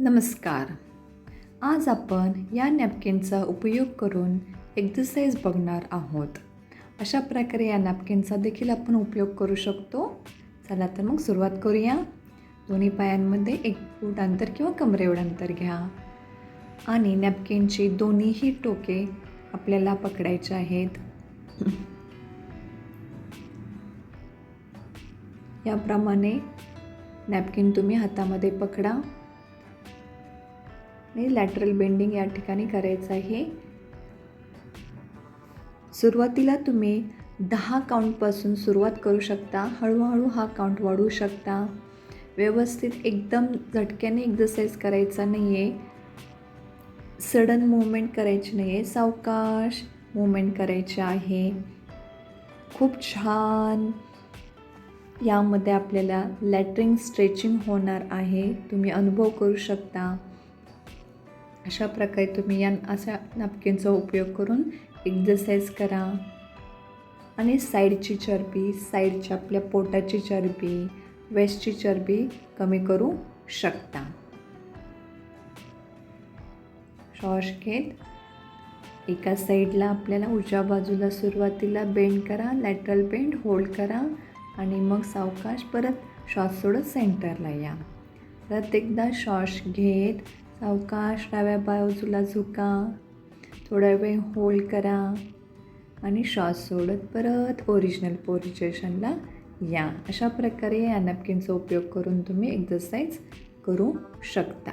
नमस्कार. आज आपण या नॅपकिनचा उपयोग करून एक्झरसाईज बघणार आहोत. अशा प्रकारे या नॅपकिनचा देखील आपण उपयोग करू शकतो. चला तर मग सुरुवात करूया. दोन्ही पायांमध्ये एक फूट अंतर किंवा कमरे एवढं अंतर घ्या. आणि नॅपकिनची दोन्हीही टोके आपल्याला पकडायचे आहेत. याप्रमाणे नॅपकिन तुम्ही हातामध्ये पकडा. आणि लॅटरल बेंडिंग या ठिकाणी करायचं आहे. सुरुवातीला तुम्ही दहा काउंटपासून सुरुवात करू शकता. हळूहळू हा काउंट वाढवू शकता. व्यवस्थित एकदम झटक्याने एक्झरसाईज करायचा नाही आहे सडन मुवमेंट करायची नाही आहे सावकाश मुवमेंट करायचे आहे. खूप छान. यामध्ये आपल्याला लॅटरिंग स्ट्रेचिंग होणार आहे. तुम्ही अनुभव करू शकता. अशा प्रकारे तुम्ही या अशा नॅपकिनचा उपयोग करून एक्झरसाईज करा. आणि साईडची चरबी साईडच्या आपल्या पोटाची चरबी वेस्टची चरबी कमी करू शकता. श्वास घेत एका साईडला आपल्याला उजव्या बाजूला सुरुवातीला बेंड करा लॅटरल बेंड होल्ड करा आणि मग सावकाश परत श्वास सोडत सेंटरला या. परत एकदा श्वास घेत सावकाश डाव्या बाजूला झुका. थोडा वेळ होल्ड करा आणि श्वास सोडत परत ओरिजिनल पोरिजेशनला या. अशा प्रकारे या नॅपकिनचा उपयोग करून तुम्ही एक्झरसाईज करू शकता.